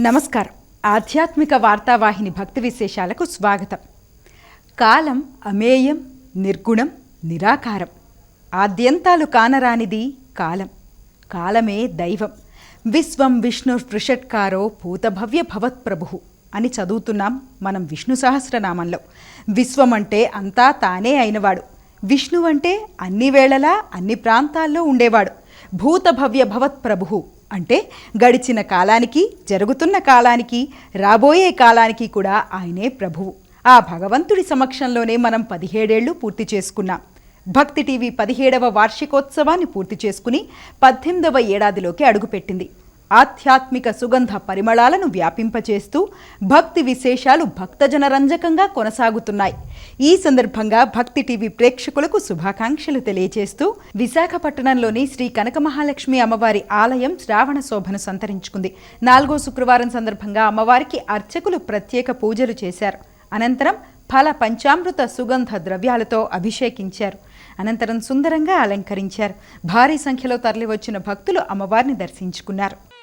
నమస్కారం. ఆధ్యాత్మిక వార్తావాహిని భక్తి విశేషాలకు స్వాగతం. కాలం అమేయం నిర్గుణం నిరాకారం. ఆద్యంతాలు కానరానిది కాలం. కాలమే దైవం. విశ్వం విష్ణు పృషట్కారో భూతభవ్య భవత్ప్రభు అని చదువుతున్నాం మనం విష్ణు సహస్రనామంలో. విశ్వం అంటే అంతా తానే అయినవాడు. విష్ణు అంటే అన్ని వేళలా అన్ని ప్రాంతాల్లో ఉండేవాడు. భూతభవ్య భవత్ప్రభు అంటే గడిచిన కాలానికి జరుగుతున్న కాలానికి రాబోయే కాలానికి కూడా ఆయనే ప్రభువు. ఆ భగవంతుడి సమక్షంలోనే మనం పదిహేడేళ్ళు పూర్తి చేసుకున్నాం. భక్తి టీవీ పదిహేడవ వార్షికోత్సవాన్ని పూర్తి చేసుకుని పద్దెనిమిదవ ఏడాదిలోకి అడుగుపెట్టింది. ఆధ్యాత్మిక సుగంధ పరిమళాలను వ్యాపింపచేస్తూ భక్తి విశేషాలు భక్తజన రంజకంగా కొనసాగుతున్నాయి. ఈ సందర్భంగా భక్తి టీవీ ప్రేక్షకులకు శుభాకాంక్షలు తెలియజేస్తూ విశాఖపట్టణంలోని శ్రీ కనక మహాలక్ష్మి అమ్మవారి ఆలయం శ్రావణ శోభను సంతరించుకుంది. నాలుగో శుక్రవారం సందర్భంగా అమ్మవారికి అర్చకులు ప్రత్యేక పూజలు చేశారు. అనంతరం ఫల పంచామృత సుగంధ ద్రవ్యాలతో అభిషేకించారు. అనంతరం సుందరంగా అలంకరించారు. భారీ సంఖ్యలో తరలివచ్చిన భక్తులు అమ్మవారిని దర్శించుకున్నారు.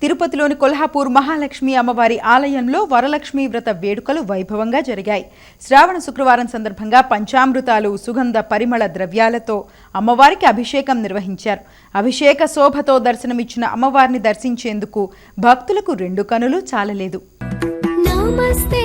తిరుపతిలోని కొల్హాపూర్ మహాలక్ష్మి అమ్మవారి ఆలయంలో వరలక్ష్మీ వ్రత వేడుకలు వైభవంగా జరిగాయి. శ్రావణ శుక్రవారం సందర్భంగా పంచామృతాలు సుగంధ పరిమళ ద్రవ్యాలతో అమ్మవారికి అభిషేకం నిర్వహించారు. అభిషేక శోభతో దర్శనమిచ్చిన అమ్మవారిని దర్శించేందుకు భక్తులకు రెండు కనులు చాలలేదు. నమస్తే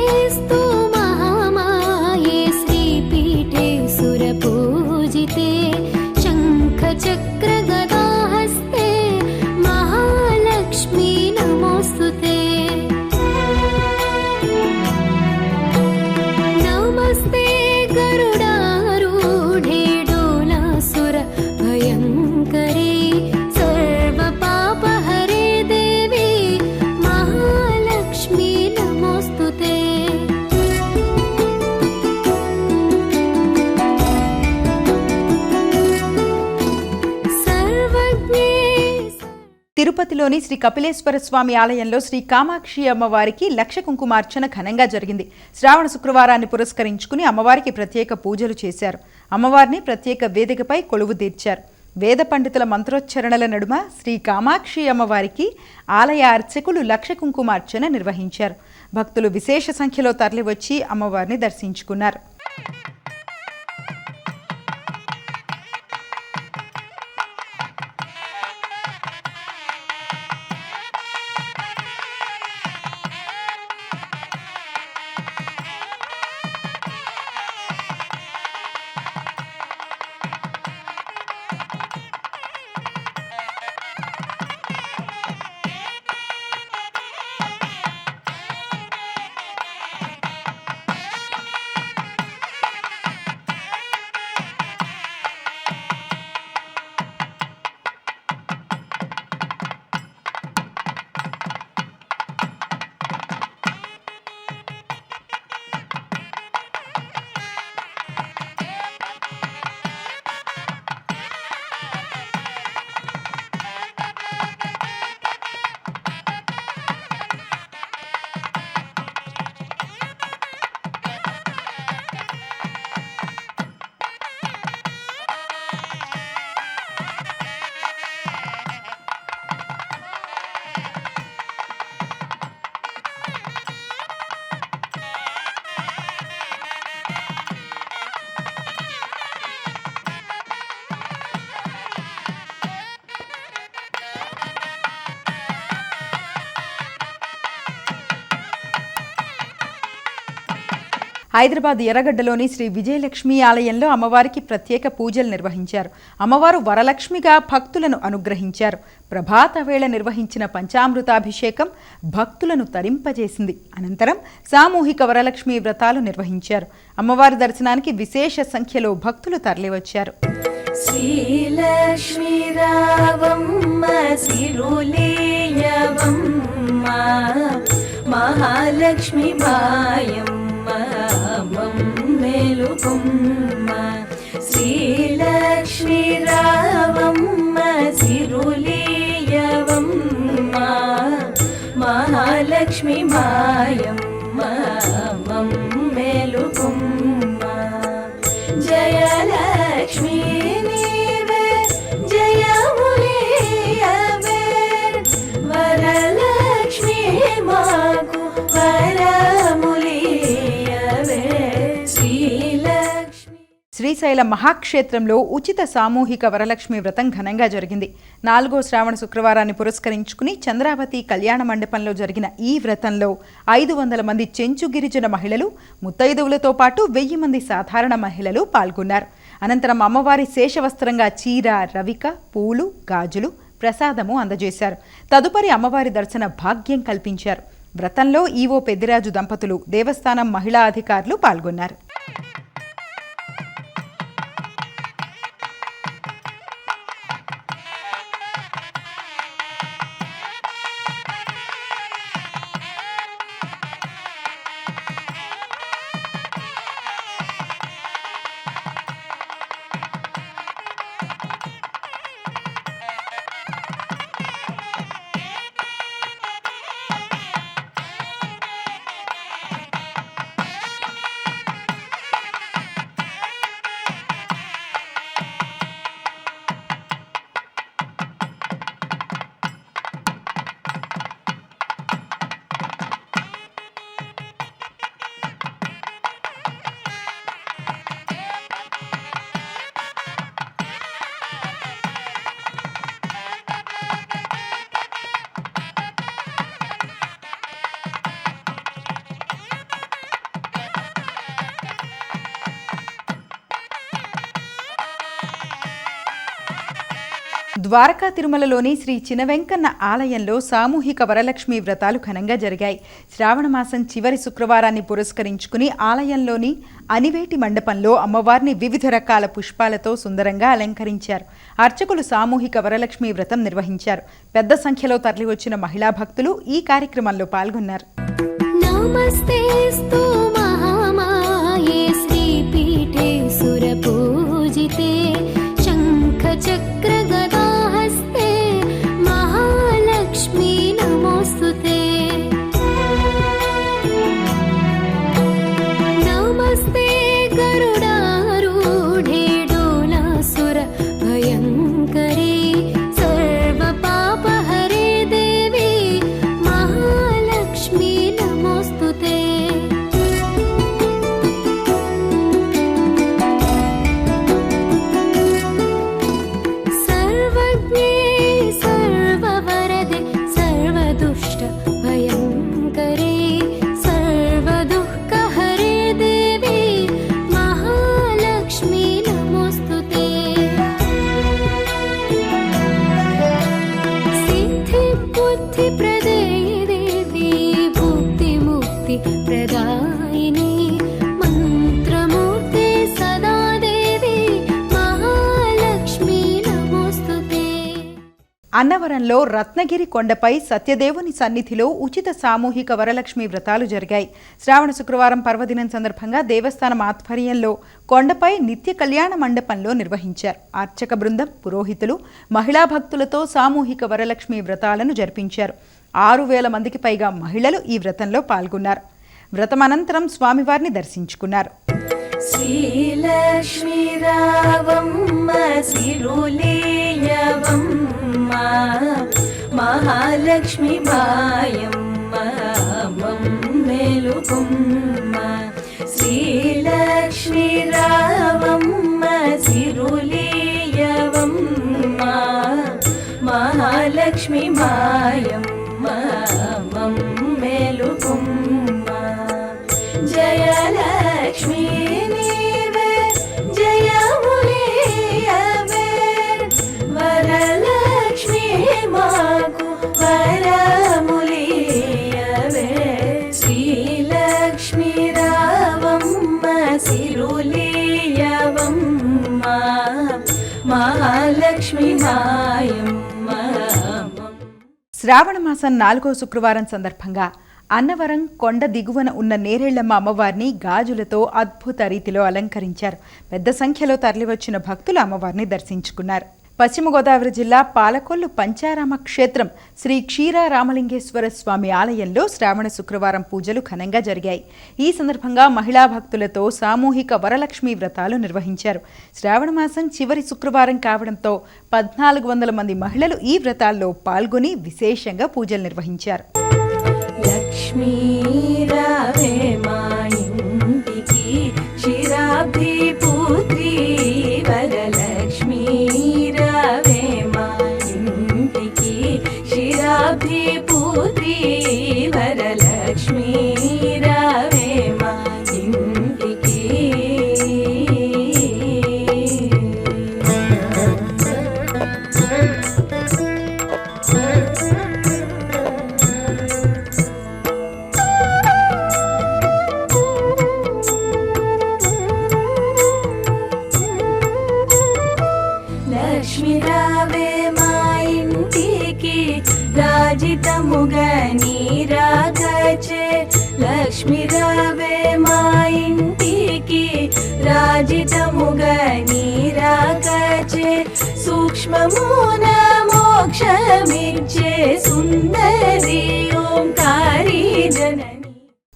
తిరుపతిలోని శ్రీ కపిలేశ్వర స్వామి ఆలయంలో శ్రీ కామాక్షి అమ్మవారికి లక్ష కుంకుమార్చన ఘనంగా జరిగింది. శ్రావణ శుక్రవారాన్ని పురస్కరించుకుని అమ్మవారికి ప్రత్యేక పూజలు చేశారు. అమ్మవారిని ప్రత్యేక వేదికపై కొలువు తీర్చారు. వేద పండితుల మంత్రోచ్చరణల నడుమ శ్రీ కామాక్షి అమ్మవారికి ఆలయ అర్చకులు లక్ష కుంకుమార్చన నిర్వహించారు. భక్తులు విశేష సంఖ్యలో తరలివచ్చి అమ్మవారిని దర్శించుకున్నారు. హైదరాబాద్ ఎర్రగడ్డలోని శ్రీ విజయలక్ష్మి ఆలయంలో అమ్మవారికి ప్రత్యేక పూజలు నిర్వహించారు. అమ్మవారు వరలక్ష్మిగా భక్తులను అనుగ్రహించారు. ప్రభాత వేళ నిర్వహించిన పంచామృతాభిషేకం భక్తులను తరింపజేసింది. అనంతరం సామూహిక వరలక్ష్మి వ్రతాలు నిర్వహించారు. అమ్మవారి దర్శనానికి విశేష సంఖ్యలో భక్తులు తరలివచ్చారు. శ్రీలక్ష్మీ సిరులేయవమ్మ మహాలక్ష్మి మాయమ్మ మమ్మెలుకుమ్మ శ్రీలక్ష్మీ రావమ్మ సిరులేయవమ్మ. మహాలక్ష్మి మాయమ్మ మమ్మ శ్రీశైల మహాక్షేత్రంలో ఉచిత సామూహిక వరలక్ష్మి వ్రతం ఘనంగా జరిగింది. నాలుగో శ్రావణ శుక్రవారాన్ని పురస్కరించుకుని చంద్రావతి కళ్యాణ మండపంలో జరిగిన ఈ వ్రతంలో ఐదు వందల మంది చెంచు గిరిజన మహిళలు ముత్తైదువులతో పాటు వెయ్యి మంది సాధారణ మహిళలు పాల్గొన్నారు. అనంతరం అమ్మవారి శేషవస్త్రంగా చీర రవిక పూలు గాజులు ప్రసాదము అందజేశారు. తదుపరి అమ్మవారి దర్శన భాగ్యం కల్పించారు. వ్రతంలో ఈవో పెద్దిరాజు దంపతులు దేవస్థానం మహిళా అధికారులు పాల్గొన్నారు. ద్వారకా తిరుమలలోని శ్రీ చినవెంకన్న ఆలయంలో సామూహిక వరలక్ష్మి వ్రతాలు ఘనంగా జరిగాయి. శ్రావణమాసం చివరి శుక్రవారాన్ని పురస్కరించుకుని ఆలయంలోని అనివేటి మండపంలో అమ్మవారిని వివిధ రకాల పుష్పాలతో సుందరంగా అలంకరించారు. అర్చకులు సామూహిక వరలక్ష్మి వ్రతం నిర్వహించారు. పెద్ద సంఖ్యలో తరలివచ్చిన మహిళా భక్తులు ఈ కార్యక్రమంలో పాల్గొన్నారు. నమస్తే అన్నవరంలో రత్నగిరి కొండపై సత్యదేవుని సన్నిధిలో ఉచిత సామూహిక వరలక్ష్మి వ్రతాలు జరిగాయి. శ్రావణ శుక్రవారం పర్వదినం సందర్భంగా దేవస్థానం ఆధ్వర్యంలో కొండపై నిత్య కళ్యాణ మండపంలో నిర్వహించారు. అర్చక బృందం పురోహితులు మహిళా భక్తులతో సామూహిక వరలక్ష్మి వ్రతాలను జరిపించారు. ఆరు వేల మందికి పైగా మహిళలు ఈ వ్రతంలో పాల్గొన్నారు. వ్రతం అనంతరం స్వామివారిని దర్శించుకున్నారు. శ్రీలక్ష్మీ లక్ష్మి సిరులేయవమ్మ మహాలక్ష్మి మాయమ్మ మమ్మెలుకుమ్మ. శ్రీలక్ష్మీ రావమ్మ సిరులీయవమ్మ. మహాలక్ష్మి మాయమ్మ మమ్మెలుకుమ్మ. శ్రావణ మాసం నాలుగో శుక్రవారం సందర్భంగా అన్నవరం కొండ దిగువన ఉన్న నేరేళ్ళమ్మ అమ్మవారిని గాజులతో అద్భుత రీతిలో అలంకరించారు. పెద్ద సంఖ్యలో తరలివచ్చిన భక్తులు అమ్మవారిని దర్శించుకున్నారు. పశ్చిమ గోదావరి జిల్లా పాలకొల్లు పంచారామ క్షేత్రం శ్రీ క్షీర రామలింగేశ్వర స్వామి ఆలయంలో శ్రావణ శుక్రవారం పూజలు ఘనంగా జరిగాయి. ఈ సందర్భంగా మహిళా భక్తులతో సామూహిక వరలక్ష్మి వ్రతాలు నిర్వహించారు. శ్రావణ మాసం చివరి శుక్రవారం కావడంతో పద్నాలుగు వందల మంది మహిళలు ఈ వ్రతాల్లో పాల్గొని విశేషంగా పూజలు నిర్వహించారు. లక్ష్మీ రావే సూక్ష్మమున మోక్షమిచ్చే సుందరి ఓంకారి జనని.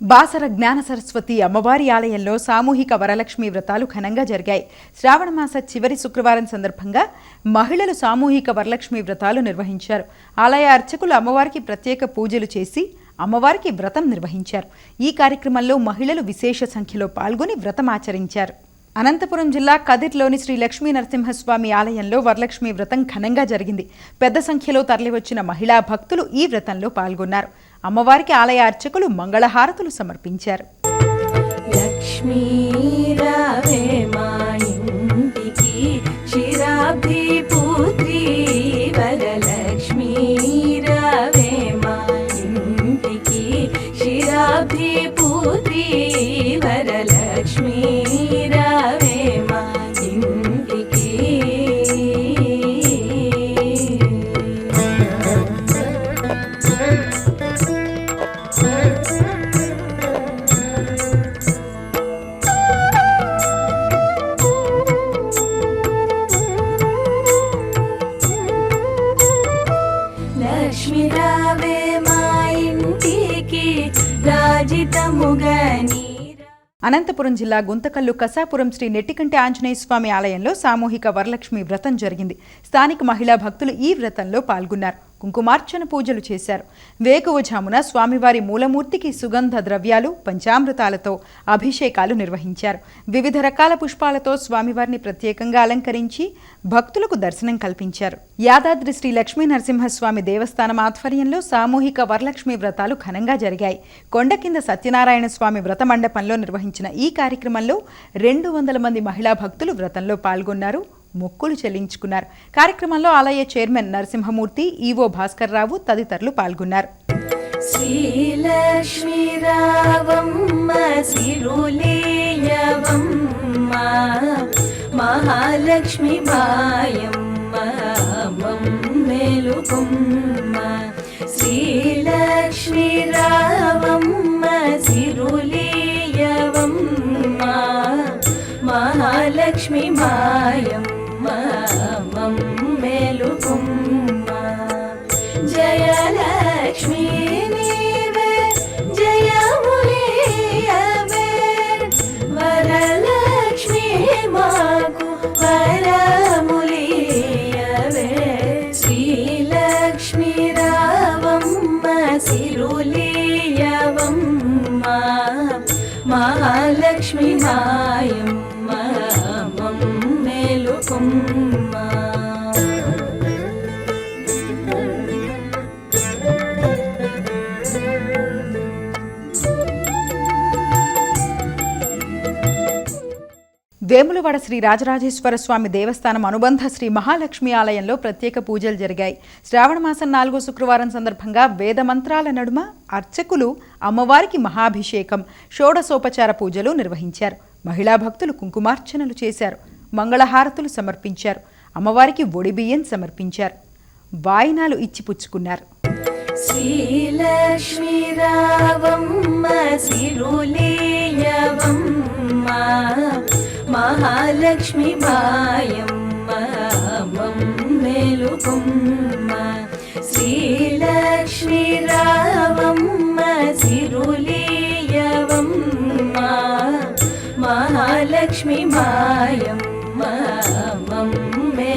బాసర జ్ఞాన సరస్వతి అమ్మవారి ఆలయంలో సామూహిక వరలక్ష్మి వ్రతాలు ఘనంగా జరిగాయి. శ్రావణమాస చివరి శుక్రవారం సందర్భంగా మహిళలు సామూహిక వరలక్ష్మి వ్రతాలు నిర్వహించారు. ఆలయ అర్చకులు అమ్మవారికి ప్రత్యేక పూజలు చేసి అమ్మవారికి వ్రతం నిర్వహించారు. ఈ కార్యక్రమంలో మహిళలు విశేష సంఖ్యలో పాల్గొని వ్రతం ఆచరించారు. అనంతపురం జిల్లా కదిర్లోని శ్రీ లక్ష్మీ నరసింహస్వామి ఆలయంలో వరలక్ష్మి వ్రతం ఘనంగా జరిగింది. పెద్ద సంఖ్యలో తరలివచ్చిన మహిళా భక్తులు ఈ వ్రతంలో పాల్గొన్నారు. అమ్మవారికి ఆలయ అర్చకులు మంగళహారతులు సమర్పించారు. వరలక్ష్మీ అనంతపురం జిల్లా గుంతకల్లు కసాపురం శ్రీ నెట్టికంటి ఆంజనేయ స్వామి ఆలయంలో సామూహిక వరలక్ష్మి వ్రతం జరిగింది. స్థానిక మహిళా భక్తులు ఈ వ్రతంలో పాల్గొన్నారు. కుంకుమార్చన పూజలు చేశారు. వేకువజామున స్వామివారి మూలమూర్తికి సుగంధ ద్రవ్యాలు పంచామృతాలతో అభిషేకాలు నిర్వహించారు. వివిధ రకాల పుష్పాలతో స్వామివారిని ప్రత్యేకంగా అలంకరించి భక్తులకు దర్శనం కల్పించారు. యాదాద్రి శ్రీ లక్ష్మీ నరసింహస్వామి దేవస్థానం ఆధ్వర్యంలో సామూహిక వరలక్ష్మి వ్రతాలు ఘనంగా జరిగాయి. కొండ కింద సత్యనారాయణ స్వామి వ్రత మండపంలో నిర్వహించిన ఈ కార్యక్రమంలో రెండు వందల మంది మహిళా భక్తులు వ్రతంలో పాల్గొన్నారు. మొక్కులు చెల్లించుకున్నారు. కార్యక్రమంలో ఆలయ చైర్మన్ నరసింహమూర్తి ఈవో భాస్కర్ రావు తదితరులు పాల్గొన్నారు. శ్రీలక్ష్మి సిరులేయవమ్మ మహాలక్ష్మి మాయమ్మ మేలుకొమ్మ శ్రీలక్ష్మి రావమ్మ సిరులేయవమ్మ మహాలక్ష్మి మాయమ్మ మేలుకొమ్మ. జయలక్ష్మీ వేములవాడ శ్రీ రాజరాజేశ్వర స్వామి దేవస్థానం అనుబంధ శ్రీ మహాలక్ష్మి ఆలయంలో ప్రత్యేక పూజలు జరిగాయి. శ్రావణ మాసం నాలుగో శుక్రవారం సందర్భంగా వేద మంత్రాల నడుమ అర్చకులు అమ్మవారికి మహాభిషేకం షోడసోపచార పూజలు నిర్వహించారు. మహిళా భక్తులు కుంకుమార్చనలు చేశారు. మంగళహారతులు సమర్పించారు. అమ్మవారికి ఒడిబియ్యం సమర్పించారు. వాయినాలు ఇచ్చి పుచ్చుకున్నారు. శ్రీలక్ష్మీ రావమ్మ సిరులేయవమ్మ మహాలక్ష్మి మాయమ్మ మెలుకుమ్మ శ్రీలక్ష్మి రావమ్మ సిరులీయవమ్మ. మహాలక్ష్మి మాయమ్మ మమ్మెలుకుమ్మ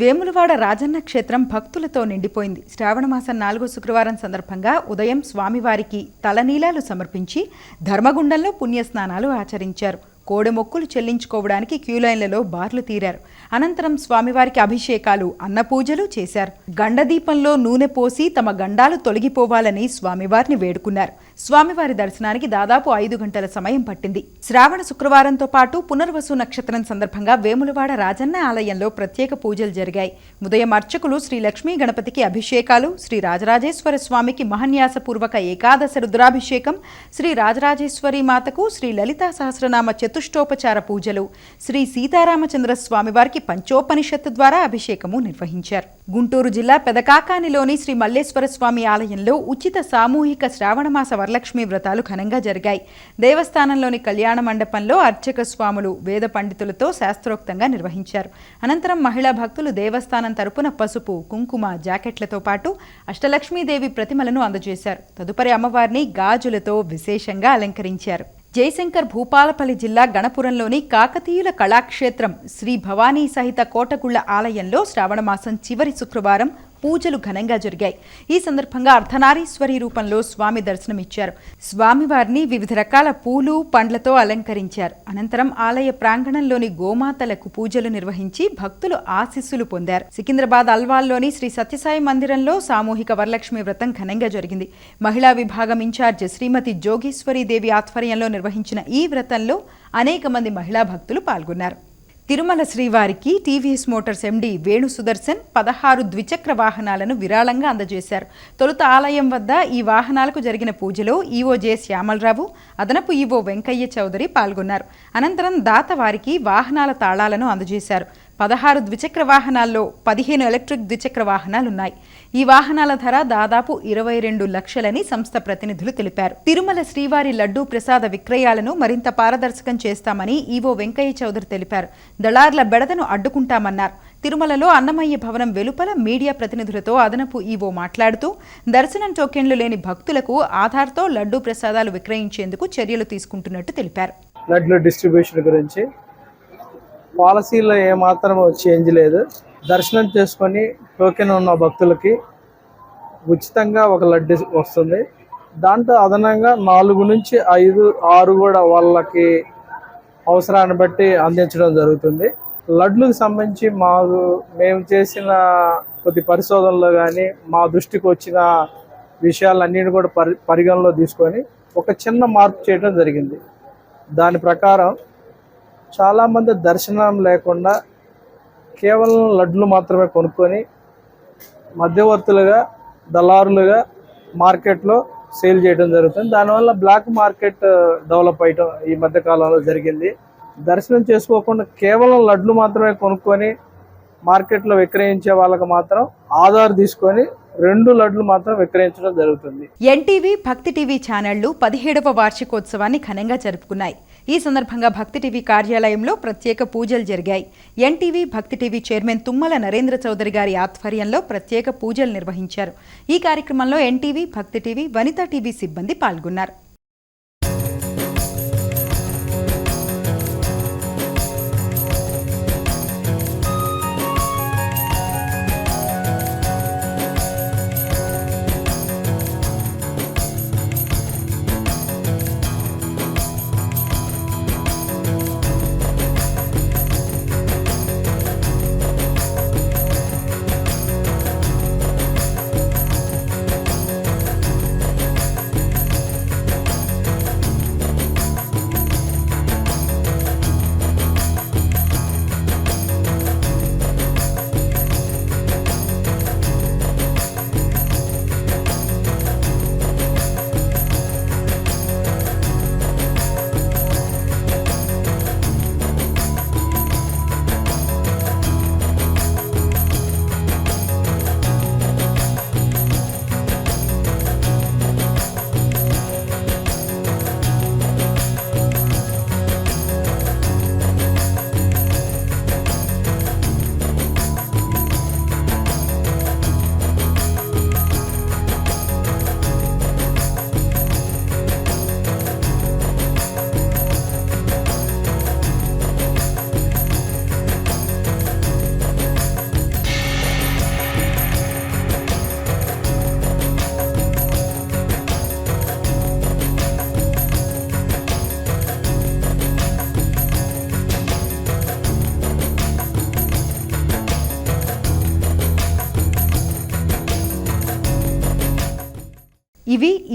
వేములవాడ రాజన్న క్షేత్రం భక్తులతో నిండిపోయింది. శ్రావణమాసం నాలుగో శుక్రవారం సందర్భంగా ఉదయం స్వామివారికి తలనీలాలు సమర్పించి ధర్మగుండంలో పుణ్యస్నానాలు ఆచరించారు. కోడెమొక్కులు చెల్లించుకోవడానికి క్యూలైన్లలో బార్లు తీరారు. అనంతరం స్వామివారికి అభిషేకాలు అన్నపూజలు చేశారు. గండదీపంలో నూనె పోసి తమ గండాలు తొలగిపోవాలని స్వామివారిని వేడుకున్నారు. స్వామివారి దర్శనానికి దాదాపు ఐదు గంటల సమయం పట్టింది. శ్రావణ శుక్రవారంతో పాటు పునర్వసు నక్షత్రం సందర్భంగా వేములవాడ రాజన్న ఆలయంలో ప్రత్యేక పూజలు జరిగాయి. ఉదయం అర్చకులు శ్రీ లక్ష్మీ గణపతికి అభిషేకాలు శ్రీ రాజరాజేశ్వర స్వామికి మహన్యాసపూర్వక ఏకాదశ రుద్రాభిషేకం శ్రీ రాజరాజేశ్వరి మాతకు శ్రీ లలితా సహస్రనామ చతుష్టోపచార పూజలు. శ్రీ సీతారామచంద్ర స్వామివారికి పంచోపనిషత్తు ద్వారా అభిషేకము నిర్వహించారు. గుంటూరు జిల్లా పెదకాకానిలోని శ్రీ మల్లేశ్వర స్వామి ఆలయంలో ఉచిత సామూహిక శ్రావణమాస వరలక్ష్మి వ్రతాలు ఘనంగా జరిగాయి. దేవస్థానంలోని కళ్యాణ మండపంలో అర్చక స్వాములు వేద పండితులతో శాస్త్రోక్తంగా నిర్వహించారు. అనంతరం మహిళా భక్తులు దేవస్థానం తరపున పసుపు కుంకుమ జాకెట్లతో పాటు అష్టలక్ష్మీదేవి ప్రతిమలను అందజేశారు. తదుపరి అమ్మవారిని గాజులతో విశేషంగా అలంకరించారు. జయశంకర్ భూపాలపల్లి జిల్లా గణపురంలోని కాకతీయుల కళాక్షేత్రం శ్రీ భవానీ సహిత కోటగుళ్ళ ఆలయంలో శ్రావణమాసం చివరి శుక్రవారం పూజలు ఘనంగా జరిగాయి. ఈ సందర్భంగా అర్ధనారీశ్వరి రూపంలో స్వామి దర్శనమిచ్చారు. స్వామివారిని వివిధ రకాల పూలు పండ్లతో అలంకరించారు. అనంతరం ఆలయ ప్రాంగణంలోని గోమాతలకు పూజలు నిర్వహించి భక్తులు ఆశీస్సులు పొందారు. సికింద్రాబాద్ అల్వాల్లోని శ్రీ సత్యసాయి మందిరంలో సామూహిక వరలక్ష్మి వ్రతం ఘనంగా జరిగింది. మహిళా విభాగం ఇన్ఛార్జ్ శ్రీమతి జోగేశ్వరి దేవి ఆధ్వర్యంలో నిర్వహించిన ఈ వ్రతంలో అనేక మంది మహిళా భక్తులు పాల్గొన్నారు. తిరుమల శ్రీవారికి TVS Motors MD Venu Sudarshan పదహారు ద్విచక్ర వాహనాలను విరాళంగా అందజేశారు. తొలుత ఆలయం వద్ద ఈ వాహనాలకు జరిగిన పూజలో ఈవో జె శ్యామలరావు అదనపు ఈవో వెంకయ్య చౌదరి పాల్గొన్నారు. అనంతరం దాత వారికి వాహనాల తాళాలను అందజేశారు. పదహారు ద్విచక్ర వాహనాల్లో పదిహేను ఎలక్ట్రిక్ ద్విచక్ర వాహనాలున్నాయి. ఈ వాహనాల ధర దాదాపు ఇరవై రెండు లక్షలని సంస్థ ప్రతినిధులు తెలిపారు. తిరుమల శ్రీవారి లడ్డూ ప్రసాద విక్రయాలను మరింత పారదర్శకం చేస్తామని ఈవో వెంకయ్య చౌదరి తెలిపారు. దళార్ల బెడదను అడ్డుకుంటామన్నారు. తిరుమలలో అన్నమయ్య భవనం వెలుపల మీడియా ప్రతినిధులతో అదనపు ఈవో మాట్లాడుతూ దర్శనం టోకెన్లు లేని భక్తులకు ఆధార్తో లడ్డూ ప్రసాదాలు విక్రయించేందుకు చర్యలు తీసుకుంటున్నట్టు తెలిపారు. లడ్లు డిస్ట్రిబ్యూషన్ గురించి పాలసీలో ఏమాత్రం చేంజ్ లేదు. దర్శనం చేసుకొని టోకెన్ ఉన్న భక్తులకి ఉచితంగా ఒక లడ్డు వస్తుంది. దాంట్లో అదనంగా నాలుగు నుంచి ఐదు ఆరు కూడా వాళ్ళకి అవసరాన్ని బట్టి అందించడం జరుగుతుంది. లడ్లకు సంబంధించి మాకు మేము చేసిన కొద్ది పరిశోధనలో కానీ మా దృష్టికి వచ్చిన విషయాలన్నిటిని కూడా పరి పరిగణలో తీసుకొని ఒక చిన్న మార్పు చేయడం జరిగింది. దాని ప్రకారం చాలామంది దర్శనం లేకుండా కేవలం లడ్లు మాత్రమే కొనుక్కొని మధ్యవర్తులుగా దళారులుగా మార్కెట్లో సేల్ చేయడం జరుగుతుంది. దానివల్ల బ్లాక్ మార్కెట్ డెవలప్ అయ్యటం ఈ మధ్య కాలంలో జరిగింది. దర్శనం చేసుకోకుండా కేవలం లడ్లు మాత్రమే కొనుక్కొని మార్కెట్లో విక్రయించే వాళ్ళకి మాత్రం ఆధార్ తీసుకొని రెండు లడ్లు మాత్రం విక్రయించడం జరుగుతుంది. ఎన్టీవీ భక్తి టీవీ ఛానళ్ళు పదిహేడవ వార్షికోత్సవాన్ని ఘనంగా జరుపుకున్నాయి. ఈ సందర్భంగా భక్తి టీవీ కార్యాలయంలో ప్రత్యేక పూజలు జరిగాయి. NTV Bhakti TV chairman Tummala Narendra Chowdary గారి ఆధ్వర్యంలో ప్రత్యేక పూజలు నిర్వహించారు. ఈ కార్యక్రమంలో NTV Bhakti TV Vanitha TV సిబ్బంది పాల్గొన్నారు.